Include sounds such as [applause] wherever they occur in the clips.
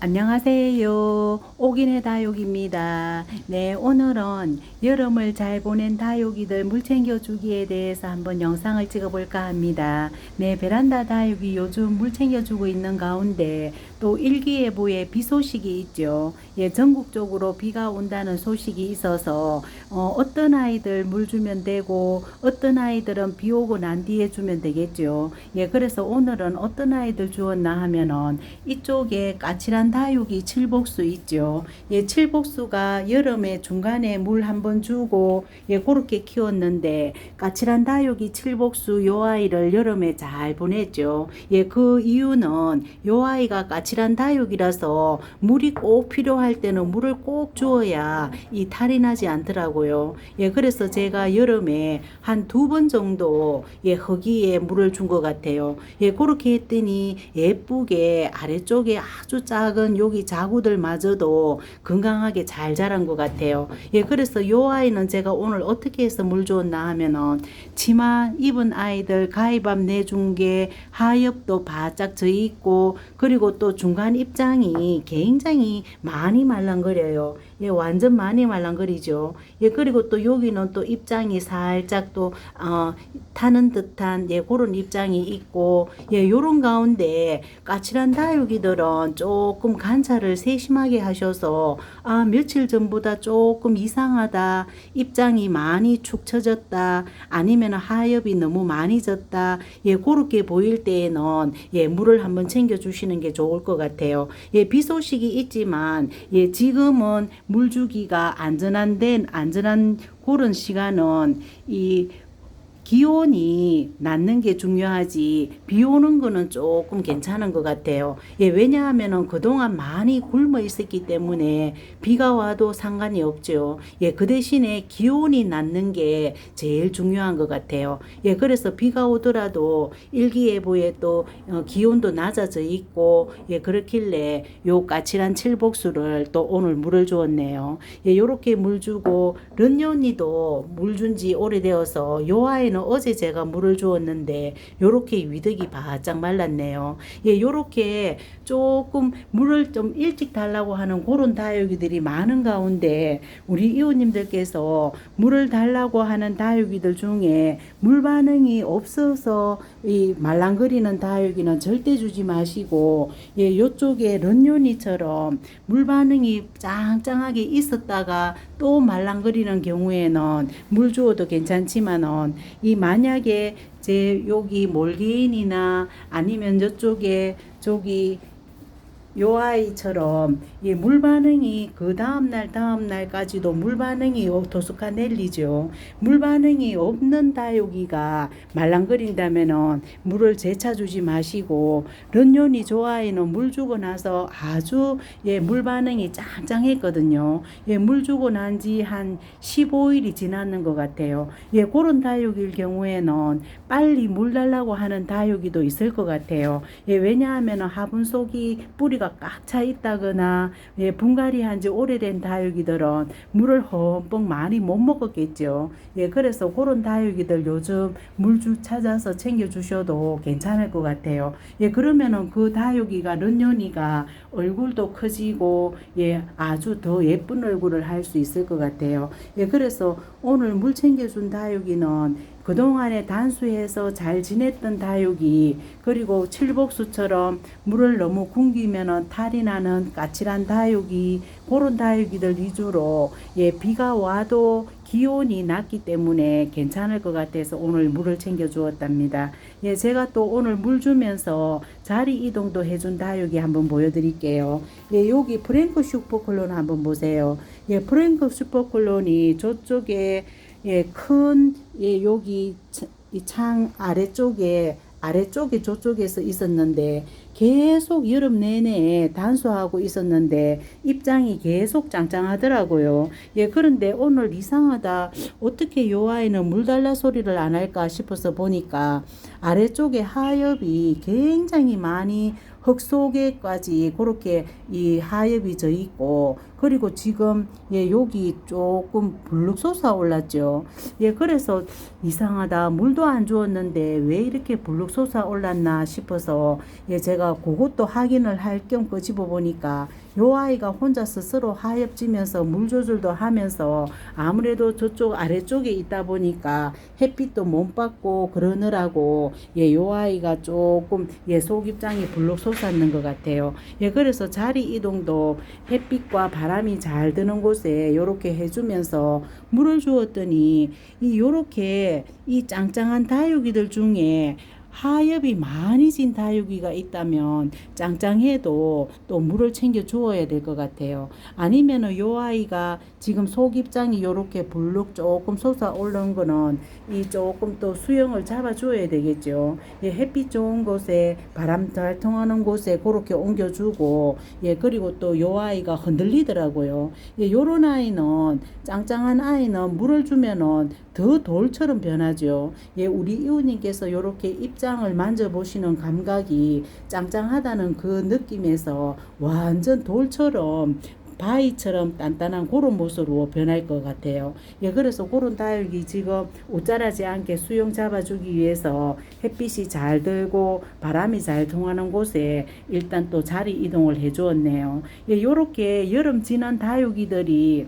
안녕하세요. 오긴의 다육입니다. 네, 오늘은 여름을 잘 보낸 다육이들 물 챙겨주기에 대해서 한번 영상을 찍어볼까 합니다. 네, 베란다 다육이 요즘 물 챙겨주고 있는 가운데 또 일기예보에 비 소식이 있죠. 예, 전국적으로 비가 온다는 소식이 있어서 어, 어떤 아이들 물 주면 되고 어떤 아이들은 비 오고 난 뒤에 주면 되겠죠. 예, 그래서 오늘은 어떤 아이들 주었나 하면은 이쪽에 까칠한 다육이 칠복수 있죠. 예, 칠복수가 여름에 중간에 물 한 번 주고 예, 그렇게 키웠는데 까칠한 다육이 칠복수 요 아이를 여름에 잘 보냈죠. 예, 그 이유는 요 아이가 까칠한 다육이라서 물이 꼭 필요할 때는 물을 꼭 주어야 이 탈이 나지 않더라고요. 예, 그래서 제가 여름에 한 두 번 정도 예, 허기에 물을 준 것 같아요. 예, 그렇게 했더니 예쁘게 아래쪽에 아주 작은 여기 자구들마저도 건강하게 잘 자란 것 같아요. 예, 그래서 요 아이는 제가 오늘 어떻게 해서 물 주었나 하면은 치마 입은 아이들 가위밥 게 하엽도 바짝 져 있고 그리고 또 중간 입장이 굉장히 많이 말랑거려요. 예, 완전 많이 말랑거리죠. 예, 그리고 또 여기는 또 입장이 살짝 또, 어, 타는 듯한, 예, 그런 입장이 있고, 예, 요런 가운데 까칠한 다육이들은 조금 관찰을 세심하게 하셔서, 아, 며칠 전보다 조금 이상하다, 입장이 많이 축 처졌다, 아니면 하엽이 너무 많이 졌다, 예, 그렇게 보일 때에는, 예, 물을 한번 챙겨주시는 게 좋을 것 같아요. 예, 비 소식이 있지만, 예, 지금은 물 주기가 안전한 데 안전한 그런 시간은 이 기온이 낮는 게 중요하지 비 오는 거는 조금 괜찮은 것 같아요. 예, 왜냐하면은 그동안 많이 굶어 있었기 때문에 비가 와도 상관이 없죠. 예, 그 대신에 기온이 낮는 게 제일 중요한 것 같아요. 예, 그래서 비가 오더라도 일기예보에 또 어, 기온도 낮아져 있고 예, 그렇길래 요 까칠한 칠복수를 또 오늘 물을 주었네요. 예, 요렇게 물 주고 런년이도 물 준 지 오래되어서 요 아이는 어제 제가 물을 주었는데 요렇게 위득이 바짝 말랐네요. 예, 요렇게 조금 물을 좀 일찍 달라고 하는 그런 다육이들이 많은 가운데 우리 이웃님들께서 물을 달라고 하는 다육이들 중에 물 반응이 없어서 이 말랑거리는 다육이는 절대 주지 마시고 예, 요쪽에 런요니처럼 물 반응이 짱짱하게 있었다가 또 말랑거리는 경우에는 물 주어도 괜찮지만은 이 만약에 제 여기 몰기인이나 아니면 저쪽에 저기 요 아이처럼 이물 반응이 그 다음 날 다음 날까지도 물 반응이 도수카 넬리죠. 물 반응이 없는 다육이가 말랑거린다면은 물을 재차 주지 마시고 런년이 좋아이는 물 주고 나서 아주 예, 물 반응이 짱짱했거든요. 예, 물 주고 난 지 한 15일이 지났는 것 같아요. 예, 그런 다육일 경우에는 빨리 물 달라고 하는 다육이도 있을 것 같아요. 예, 왜냐하면 화분 속이 뿌리가 꽉 차 있다거나 예, 분갈이 한 지 오래된 다육이들은 물을 흠뻑 많이 못 먹었겠죠. 예, 그래서 그런 다육이들 요즘 물주 찾아서 챙겨 주셔도 괜찮을 것 같아요. 예, 그러면은 그 다육이가 런년이가 얼굴도 커지고 예, 아주 더 예쁜 얼굴을 할 수 있을 것 같아요. 예, 그래서 오늘 물 챙겨 준 다육이는 그동안에 단수해서 잘 지냈던 다육이 그리고 칠복수처럼 물을 너무 굶기면 탈이 나는 까칠한 다육이 그런 다육이들 위주로 예 비가 와도 기온이 낮기 때문에 괜찮을 것 같아서 오늘 물을 챙겨 주었답니다. 예, 제가 또 오늘 물 주면서 자리 이동도 해준 다육이 한번 보여드릴게요. 예, 여기 프랭크 슈퍼클론 한번 보세요. 예, 프랭크 슈퍼클론이 저쪽에 예, 큰, 예, 여기 이 창 아래쪽에, 아래쪽에 저쪽에서 있었는데, 계속 여름 내내 단수하고 있었는데, 입장이 계속 짱짱하더라고요. 예, 그런데 오늘 이상하다. 어떻게 요 아이는 물 달라 소리를 안 할까 싶어서 보니까, 아래쪽에 하엽이 굉장히 많이 흙 속에까지 그렇게 이 하엽이 져 있고 그리고 지금 예 여기 조금 불룩 솟아 올랐죠. 예 그래서 이상하다 물도 안 주었는데 왜 이렇게 불룩 솟아 올랐나 싶어서 예 제가 그것도 확인을 할 겸 끄집어 보니까 요 아이가 혼자 스스로 하엽지면서 물 조절도 하면서 아무래도 저쪽 아래쪽에 있다 보니까 햇빛도 못 받고 그러느라고 예 요 아이가 조금 예 속입장이 불룩 솟았는 것 같아요. 예 그래서 자리 이동도 햇빛과 바 람이 잘 드는 곳에 요렇게 해주면서 물을 주었더니 이 요렇게 이 짱짱한 다육이들 중에 하엽이 많이 진 다육이가 있다면 짱짱해도 또 물을 챙겨 주어야 될 것 같아요. 아니면은 요 아이가 지금 속입장이 요렇게 불룩 조금 솟아 오른 거는 이 조금 또 수영을 잡아 줘야 되겠죠. 예, 햇빛 좋은 곳에 바람 잘 통하는 곳에 그렇게 옮겨 주고 예, 그리고 또 요 아이가 흔들리더라고요. 예, 요런 아이는 짱짱한 아이는 물을 주면은 더 돌처럼 변하죠. 예, 우리 이웃님께서 요렇게 입장 을 만져보시는 감각이 짱짱하다는 그 느낌에서 완전 돌처럼 바위처럼 단단한 그런 모습으로 변할 것 같아요. 예, 그래서 그런 다육이 지금 옷자라지 않게 수영 잡아주기 위해서 햇빛이 잘 들고 바람이 잘 통하는 곳에 일단 또 자리 이동을 해 주었네요. 예, 요렇게 여름 지난 다육이들이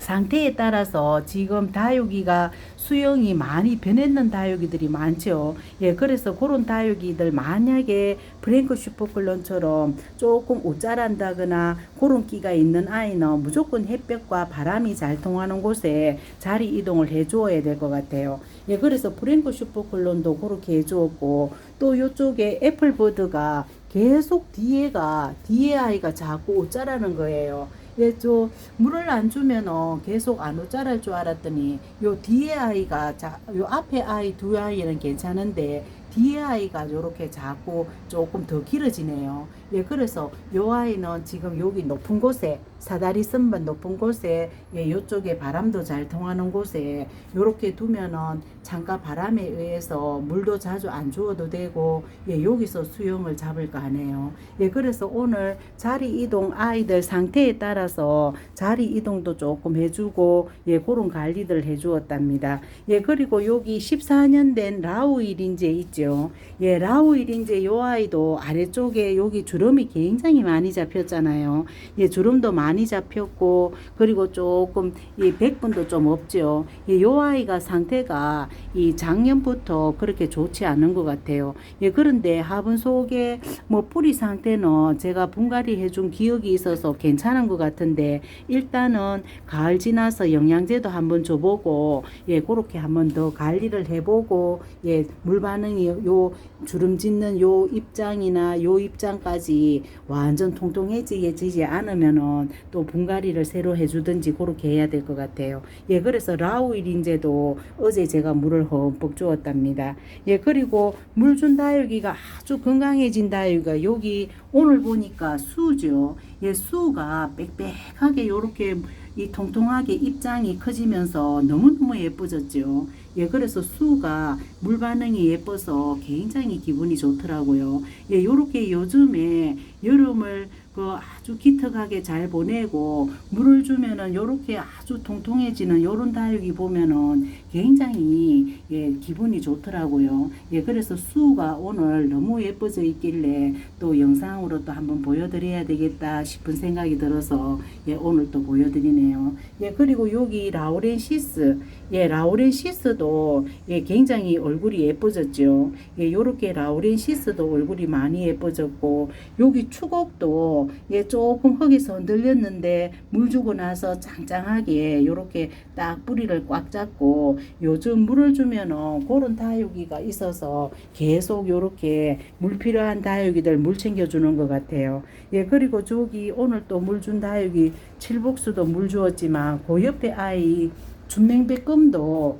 상태에 따라서 지금 다육이가 수영이 많이 변했는 다육이들이 많죠. 예, 그래서 그런 다육이들 만약에 프랭크 슈퍼클론처럼 조금 옷자란다거나 그런 끼가 있는 아이는 무조건 햇볕과 바람이 잘 통하는 곳에 자리 이동을 해 주어야 될 것 같아요. 예, 그래서 프랭크 슈퍼클론도 그렇게 해 주었고 또 요쪽에 애플버드가 계속 뒤에가 뒤에 아이가 자꾸 옷자라는 거예요. 예, 저 물을 안 주면 어 계속 안 옷자랄 줄 알았더니 요 뒤에 아이가 자, 요 앞에 아이 두 아이는 괜찮은데 뒤에 아이가 요렇게 자꾸 조금 더 길어지네요. 예, 그래서 요 아이는 지금 여기 높은 곳에 사다리 선반 높은 곳에 예, 요쪽에 바람도 잘 통하는 곳에 요렇게 두면은 창가 바람에 의해서 물도 자주 안 주어도 되고 예, 여기서 수영을 잡을까 하네요. 예, 그래서 오늘 자리 이동 아이들 상태에 따라서 자리 이동도 조금 해주고 예, 그런 관리들 해주었답니다. 예, 그리고 여기 14년 된 라우 1인제 있죠. 예, 라우 1인제 요 아이도 아래쪽에 여기 주름이 굉장히 많이 잡혔잖아요. 예, 주름도 많이 잡혔고 그리고 조금 이 백분도 좀 없죠. 예, 요 아이가 상태가 이 작년부터 그렇게 좋지 않은 것 같아요. 예, 그런데 화분 속에 뭐 뿌리 상태는 제가 분갈이 해준 기억이 있어서 괜찮은 것 같은데 일단은 가을 지나서 영양제도 한번 줘보고 예, 그렇게 한번 더 관리를 해보고 예, 물 반응이 요 주름 짓는 요 입장이나 요 입장까지 완전 통통해지지 않으면은 또 분갈이를 새로 해주든지 그렇게 해야 될 것 같아요. 예, 그래서 라우일인제도 어제 제가 물을 흠뻑 주었답니다. 예, 그리고 물 준 다육이가 아주 건강해진 다육이가 여기 오늘 보니까 수죠. 예, 수가 빽빽하게 요렇게 이 통통하게 입장이 커지면서 너무너무 예뻐졌죠. 예, 그래서 수가 물 반응이 예뻐서 굉장히 기분이 좋더라고요. 예, 요렇게 요즘에 여름을 그 아주 기특하게 잘 보내고 물을 주면은 요렇게 아주 통통해지는 요런 다육이 보면은 굉장히 예, 기분이 좋더라고요. 예, 그래서 수가 오늘 너무 예뻐져 있길래 또 영상으로 또 한번 보여드려야 되겠다 싶은 생각이 들어서 예, 오늘 또 보여드리네요. 예, 그리고 여기 라우렌시스 예, 라우렌시스도 예, 굉장히 얼굴이 예뻐졌죠. 예, 요렇게 라우렌시스도 얼굴이 많이 예뻐졌고 여기 추곡도 예, 조금 흙에서 흔들렸는데 물 주고 나서 짱짱하게 요렇게 딱 뿌리를 꽉 잡고 요즘 물을 주면은 그런 다육이가 있어서 계속 요렇게 물 필요한 다육이들 물 챙겨주는 것 같아요. 예, 그리고 저기 오늘 또 물 준 다육이 칠복수도 물 주었지만 그 옆에 아이 준맹백금도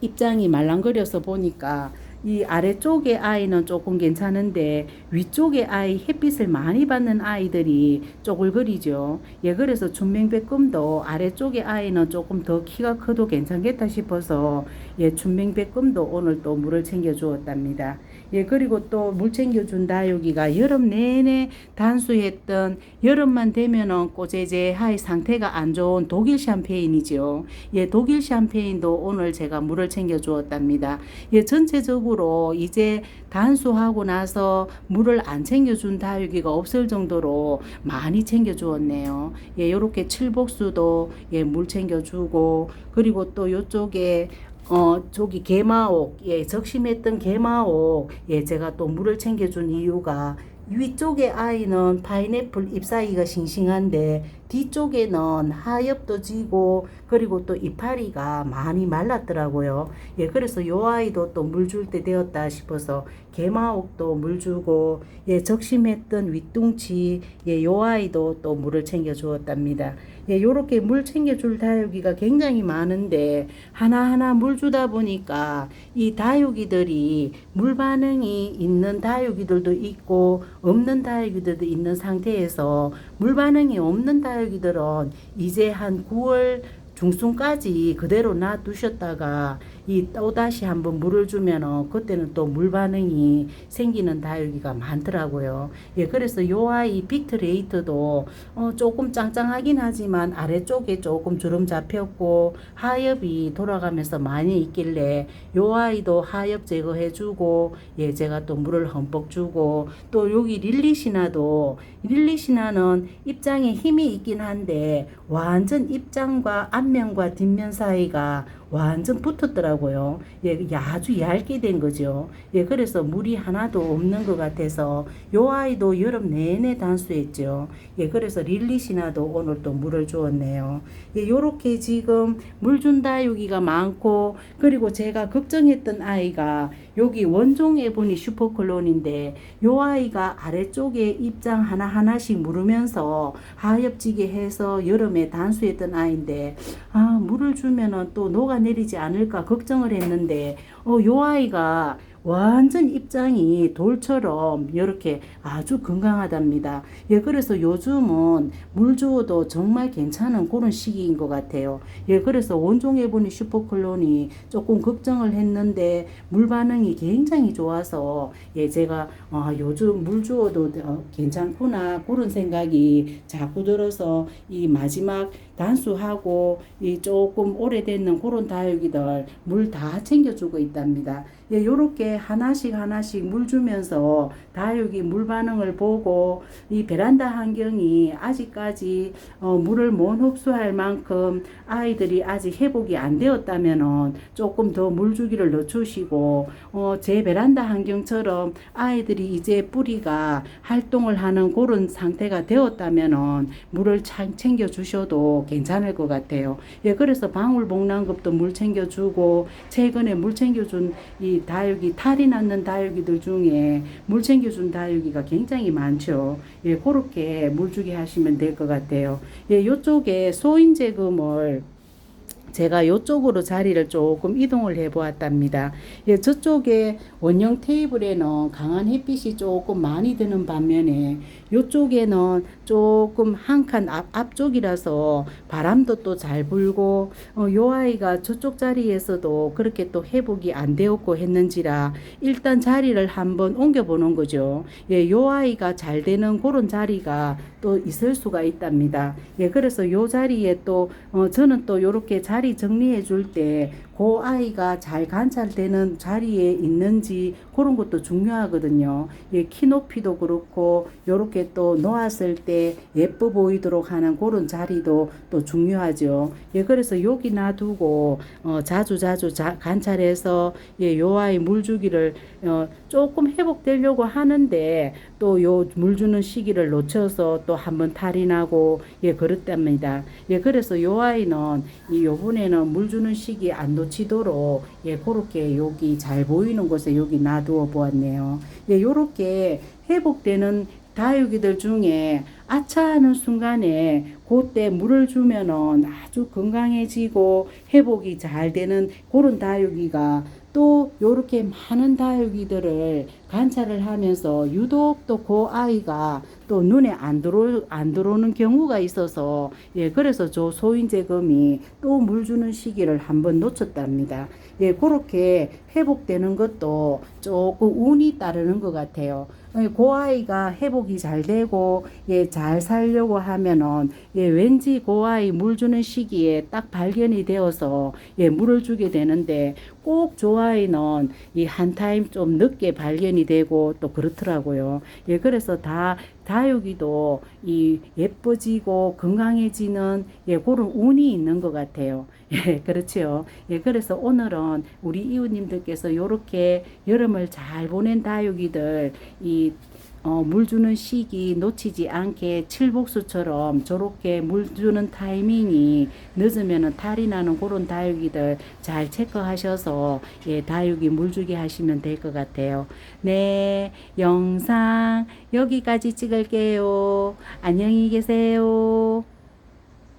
입장이 말랑거려서 보니까 이 아래쪽의 아이는 조금 괜찮은데 위쪽의 아이 햇빛을 많이 받는 아이들이 쪼글거리죠. 예, 그래서 춘맹백금도 아래쪽의 아이는 조금 더 키가 커도 괜찮겠다 싶어서 예, 춘맹백금도 오늘 또 물을 챙겨 주었답니다. 예, 그리고 또 물 챙겨준 다육이가 여름 내내 단수했던 여름만 되면은 꼬제제하의 상태가 안 좋은 독일 샴페인이죠. 예, 독일 샴페인도 오늘 제가 물을 챙겨 주었답니다. 예, 전체적으로 이제 단수하고 나서 물을 안 챙겨준 다육이가 없을 정도로 많이 챙겨 주었네요. 예, 요렇게 칠복수도 예, 물 챙겨 주고 그리고 또 요쪽에 어, 저기 개마옥, 예, 적심했던 개마옥, 예, 제가 또 물을 챙겨준 이유가 위쪽에 아이는 파인애플 잎사귀가 싱싱한데 뒤쪽에는 하엽도 지고 그리고 또 이파리가 많이 말랐더라고요. 예, 그래서 요 아이도 또 물 줄 때 되었다 싶어서 개마옥도 물 주고 예, 적심했던 윗둥치 예, 요 아이도 또 물을 챙겨 주었답니다. 예, 요렇게 물 챙겨 줄 다육이가 굉장히 많은데 하나하나 물 주다 보니까 이 다육이들이 물 반응이 있는 다육이들도 있고 없는 다육이들도 있는 상태에서 물 반응이 없는 다육이들은 이제 한 9월 중순까지 그대로 놔두셨다가 이 또다시 한번 물을 주면은 그때는 또 물 반응이 생기는 다육이가 많더라고요. 예, 그래서 요 아이 빅트레이트도 어, 조금 짱짱하긴 하지만 아래쪽에 조금 주름 잡혔고 하엽이 돌아가면서 많이 있길래 요 아이도 하엽 제거해주고 예, 제가 또 물을 흠뻑 주고 또 여기 릴리시나도 릴리시나는 입장에 힘이 있긴 한데 완전 입장과 앞면과 뒷면 사이가 완전 붙었더라고요. 예, 아주 얇게 된 거죠. 예, 그래서 물이 하나도 없는 것 같아서 요 아이도 여름 내내 단수했죠. 예, 그래서 릴리시나도 오늘 또 물을 주었네요. 예, 요렇게 지금 물 준 다육이가 많고 그리고 제가 걱정했던 아이가 여기 원종 에보니 슈퍼클론인데 요 아이가 아래쪽에 입장 하나 하나씩 물으면서 하엽지게 해서 여름에 단수했던 아이인데 아 물을 주면은 또 녹아내리지 않을까 걱정을 했는데 어요 아이가 완전 입장이 돌처럼 이렇게 아주 건강하답니다. 예, 그래서 요즘은 물 주어도 정말 괜찮은 그런 시기인 것 같아요. 예, 그래서 원종에 보니 슈퍼클론이 조금 걱정을 했는데 물 반응이 굉장히 좋아서 예, 제가 아, 요즘 물 주어도 어, 괜찮구나 그런 생각이 자꾸 들어서 이 마지막 단수하고 이 조금 오래됐는 그런 다육이들 물 다 챙겨주고 있답니다. 예, 요렇게 하나씩 하나씩 물 주면서 다육이 물 반응을 보고 이 베란다 환경이 아직까지 어, 물을 못 흡수할 만큼 아이들이 아직 회복이 안 되었다면은 조금 더 물 주기를 늦추시고 어, 제 베란다 환경처럼 아이들이 이제 뿌리가 활동을 하는 그런 상태가 되었다면은 물을 참 챙겨 주셔도 괜찮을 것 같아요. 예, 그래서 방울복랑급도 물 챙겨주고 최근에 물 챙겨준 이 다육이 탈이 났는 다육이들 중에 물 챙겨준 다육이가 굉장히 많죠. 예, 그렇게 물 주게 하시면 될 것 같아요. 예, 요쪽에 소인 제금을 제가 요쪽으로 자리를 조금 이동을 해 보았답니다. 예, 저쪽에 원형 테이블에는 강한 햇빛이 조금 많이 드는 반면에 요쪽에는 조금 한칸 앞, 앞쪽이라서 바람도 또 잘 불고 어, 요 아이가 저쪽 자리에서도 그렇게 또 회복이 안 되었고 했는지라 일단 자리를 한번 옮겨 보는 거죠. 예, 요 아이가 잘 되는 그런 자리가 또 있을 수가 있답니다. 예, 그래서 요 자리에 또 어, 저는 또 요렇게 자리 정리해 줄 때그 아이가 잘 관찰되는 자리에 있는지 그런 것도 중요하거든요. 예, 키 높이도 그렇고 요렇게 또 놓았을 때 예뻐 보이도록 하는 그런 자리도 또 중요하죠. 예, 그래서 여기 놔두고 어, 자주 자주 자, 관찰해서 예, 요 아이 물 주기를 어, 조금 회복되려고 하는데 또 요 물 주는 시기를 놓쳐서 또 한번 탈이 나고 예 그렇답니다. 예 그래서 요 아이는 이 요번에는 물 주는 시기 안 놓 치도록 예 그렇게 여기 잘 보이는 곳에 여기 놔두어 보았네요. 예 요렇게 회복되는 다육이들 중에 아차하는 순간에 그때 물을 주면은 아주 건강해지고 회복이 잘 되는 그런 다육이가 또 요렇게 많은 다육이들을 관찰을 하면서 유독 또 그 아이가 또 눈에 안 들어 안 들어오는 경우가 있어서 예 그래서 저 소인제금이 또 물 주는 시기를 한번 놓쳤답니다. 예 그렇게 회복되는 것도 조금 운이 따르는 것 같아요. 예, 그 아이가 회복이 잘 되고 예, 잘 살려고 하면은 예, 왠지 그 아이 물 주는 시기에 딱 발견이 되어서 예, 물을 주게 되는데 꼭 저 아이는 이 한 타임 좀 늦게 발견이 되고 또 그렇더라고요. 예, 그래서 다 다육이도 이 예뻐지고 건강해지는 예, 그런 운이 있는 것 같아요. [laughs] 예, 그렇죠. 예, 그래서 오늘은 우리 이웃님들께서 요렇게 여름을 잘 보낸 다육이들 이 어, 물 주는 시기 놓치지 않게 칠복수처럼 저렇게 물 주는 타이밍이 늦으면은 탈이 나는 그런 다육이들 잘 체크하셔서 예, 다육이 물 주게 하시면 될 것 같아요. 네, 영상 여기까지 찍을게요. 안녕히 계세요.